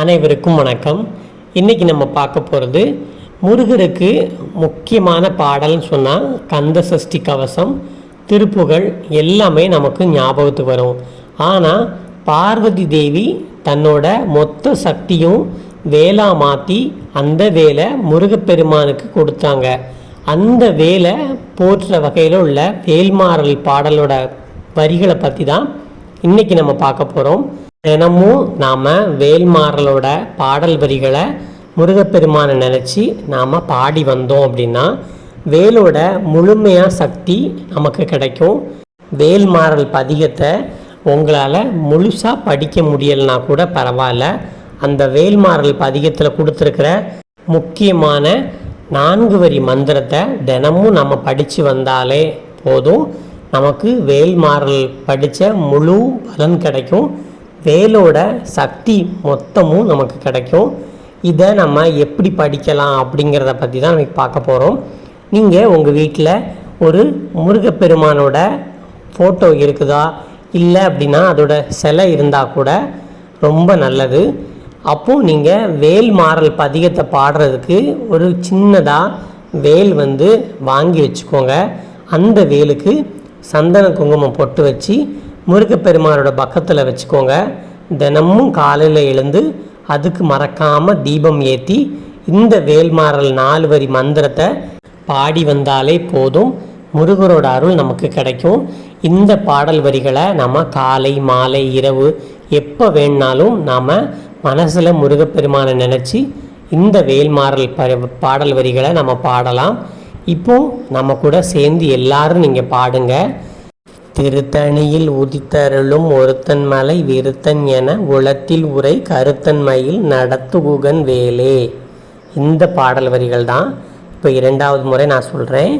அனைவருக்கும் வணக்கம். இன்றைக்கி நம்ம பார்க்க போகிறது முருகருக்கு முக்கியமான பாடல்னு சொன்னால் கந்த சஷ்டி கவசம் திருப்புகழ் எல்லாமே நமக்கு ஞாபகத்துக்கு வரும். ஆனால் பார்வதி தேவி தன்னோட மொத்த சக்தியும் வேலா மாற்றி அந்த வேலை முருகப்பெருமானுக்கு கொடுத்தாங்க. அந்த வேலை போற்ற வகையில் உள்ள வேல்மாறல் பாடலோட வரிகளை பற்றி தான் இன்னைக்கு நம்ம பார்க்க போகிறோம் தினமும் நாம் வேல்மாறலோட பாடல் வரிகளை முருகப்பெருமானை நினச்சி நாம் பாடி வந்தோம் அப்படின்னா வேலோட முழுமையாக சக்தி நமக்கு கிடைக்கும். வேல்மாறல் பதிகத்தை உங்களால் முழுசாக படிக்க முடியலைனா கூட பரவாயில்ல. அந்த வேல்மாறல் பதிகத்தில் கொடுத்துருக்கிற முக்கியமான நான்கு வரி மந்திரத்தை தினமும் நம்ம படித்து வந்தாலே போதும். நமக்கு வேல் மாறல் படித்த முழு பலன் கிடைக்கும். வேலோட சக்தி மொத்தமும் நமக்கு கிடைக்கும். இதை நம்ம எப்படி படிக்கலாம் அப்படிங்கிறத பற்றி தான் நமக்கு பார்க்க போகிறோம் நீங்கள் உங்கள் வீட்டில் ஒரு முருகப்பெருமானோட ஃபோட்டோ இருக்குதா? இல்லை அப்படின்னா அதோட சிலை இருந்தால் கூட ரொம்ப நல்லது. அப்போது நீங்கள் வேல் மாறல் பதிகத்தை பாடுறதுக்கு ஒரு சின்னதாக வேல் வந்து வாங்கி வச்சுக்கோங்க. அந்த வேலுக்கு சந்தன குங்குமம் பொட்டு வச்சு முருகப்பெருமானோட பக்கத்தில் வச்சுக்கோங்க. தினமும் காலையில் எழுந்து அதுக்கு மறக்காமல் தீபம் ஏற்றி இந்த வேல்மாறல் நாலு வரி மந்திரத்தை பாடி வந்தாலே போதும். முருகரோட அருள் நமக்கு கிடைக்கும். இந்த பாடல் வரிகளை நம்ம காலை மாலை இரவு எப்போ வேணுனாலும் நாம் மனசில் முருகப்பெருமானை நினச்சி இந்த வேல்மாறல் ப பாடல் வரிகளை நம்ம பாடலாம். இப்போ நம்ம கூட சேர்ந்து எல்லாரும் நீங்கள் பாடுங்க. திருத்தணியில் உதித்தருளும் ஒருத்தன் மலை விருத்தன் என உளத்தில் உரை கருத்தன்மையில் நடத்துகுகன் வேலே. இந்த பாடல் வரிகள் தான். இப்போ இரண்டாவது முறை நான் சொல்கிறேன்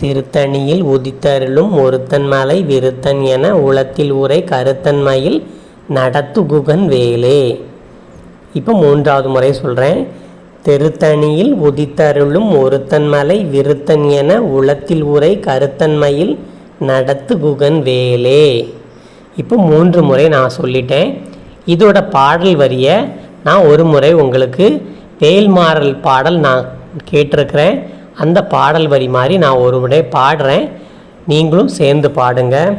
திருத்தணியில் உதித்தருளும் ஒருத்தன் மலை விருத்தன் என உளத்தில் உரை கருத்தன்மையில் நடத்துகுகன் வேலே. இப்போ மூன்றாவது முறை சொல்கிறேன் திருத்தணியில் உதித்தருளும் ஒருத்தன் மலை விருத்தன் என உளத்தில் உரை கருத்தன்மையில் நடத்து குகன் வேலே. இப்போ மூன்று முறை நான் சொல்லிட்டேன். இதோட பாடல் வரியை நான் ஒரு முறை உங்களுக்கு வேல்மாறல் பாடல் நான் கேட்டிருக்கிறேன். அந்த பாடல் வரி மாதிரி நான் ஒரு முறை பாடுறேன். நீங்களும் சேர்ந்து பாடுங்கள்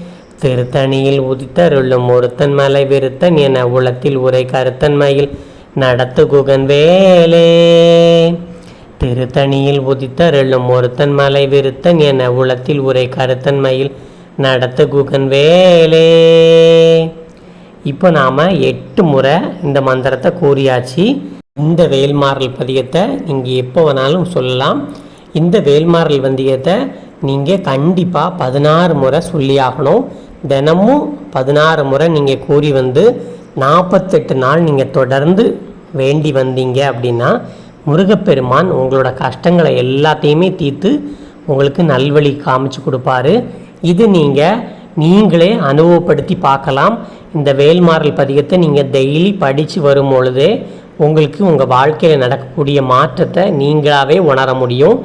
திருத்தணியில் உதித்தருளும் ஒருத்தன் மலை விருத்தன் என உளத்தில் உரை கருத்தன் மயில் நடத்து குகன் வேலே. திருத்தணியில் உதித்தருளும் ஒருத்தன் மலை விருத்தன் என உளத்தில் உரை கருத்தன் மயில் நடத்து குகன் வேலே. இப்போ நாம் எட்டு முறை இந்த மந்திரத்தை கூறியாச்சு. இந்த வேல்மாறல் பதியத்தை நீங்கள் எப்போ வேணாலும் சொல்லலாம். இந்த வேல்மாறல் வந்தியத்தை நீங்கள் கண்டிப்பாக பதினாறு முறை சொல்லியாகணும். தினமும் பதினாறு முறை நீங்கள் கூறி வந்து நாற்பத்தெட்டு நாள் நீங்கள் தொடர்ந்து வேண்டி வந்தீங்க அப்படின்னா முருகப்பெருமான் உங்களோட கஷ்டங்களை எல்லாத்தையுமே தீர்த்து உங்களுக்கு நல்வழி காமிச்சு கொடுப்பாரு. இது நீங்கள் நீங்களே அனுபவப்படுத்தி பார்க்கலாம். இந்த வேல்மாறல் பதிகத்தை நீங்கள் டெய்லி படித்து வரும் பொழுதே உங்களுக்கு உங்கள் வாழ்க்கையில் நடக்கக்கூடிய மாற்றத்தை நீங்களாகவே உணர முடியும்.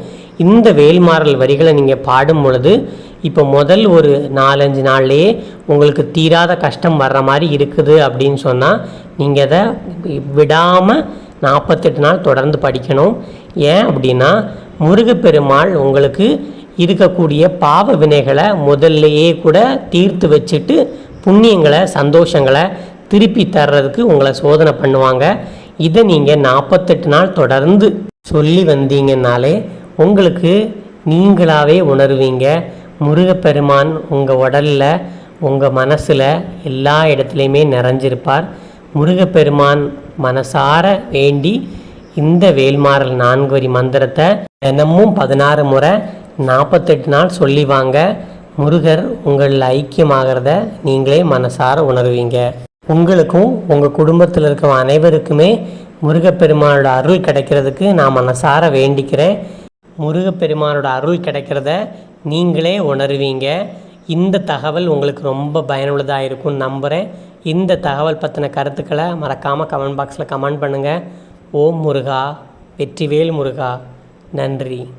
இந்த வேல்மாறல் வரிகளை நீங்கள் பாடும் பொழுது இப்போ முதல் ஒரு நாலஞ்சு நாள்லேயே உங்களுக்கு தீராத கஷ்டம் வர்ற மாதிரி இருக்குது அப்படின்னு சொன்னால் நீங்கள் அதை விடாமல் நாற்பத்தெட்டு நாள் தொடர்ந்து படிக்கணும். ஏன் அப்படின்னா முருகப்பெருமாள் உங்களுக்கு இருக்கக்கூடிய பாவ வினைகளை முதல்லையே கூட தீர்த்து வச்சுட்டு புண்ணியங்களை சந்தோஷங்களை திருப்பி தர்றதுக்கு உங்களை சோதனை பண்ணுவாங்க. இதை நீங்கள் நாற்பத்தெட்டு நாள் தொடர்ந்து சொல்லி வந்தீங்கன்னாலே உங்களுக்கு நீங்களாகவே உணர்வீங்க. முருகப்பெருமான் உங்கள் உடலில் உங்கள் மனசில் எல்லா இடத்துலையுமே நிறைஞ்சிருப்பார். முருகப்பெருமான் மனசார வேண்டி இந்த வேல்மாறல் நான்கு வரி மந்திரத்தை தினமும் பதினாறு முறை நாற்பத்தெட்டு நாள் சொல்லி வாங்க முருகர் உங்களில் ஐக்கியமாகிறத நீங்களே மனசார உணர்வீங்க. உங்களுக்கும் உங்கள் குடும்பத்தில் இருக்கிற அனைவருக்குமே முருகப்பெருமானோட அருள் கிடைக்கிறதுக்கு நான் மனசார வேண்டிக்கிறேன். முருகப்பெருமானோட அருள் கிடைக்கிறத நீங்களே உணருவீங்க. இந்த தகவல் உங்களுக்கு ரொம்ப பயனுள்ளதாக இருக்கும்னு நம்புகிறேன் இந்த தகவல் பற்றின கருத்துக்களை மறக்காமல் கமெண்ட் பாக்ஸில் கமெண்ட் பண்ணுங்கள் ஓம் முருகா வெற்றிவேல் முருகா. நன்றி.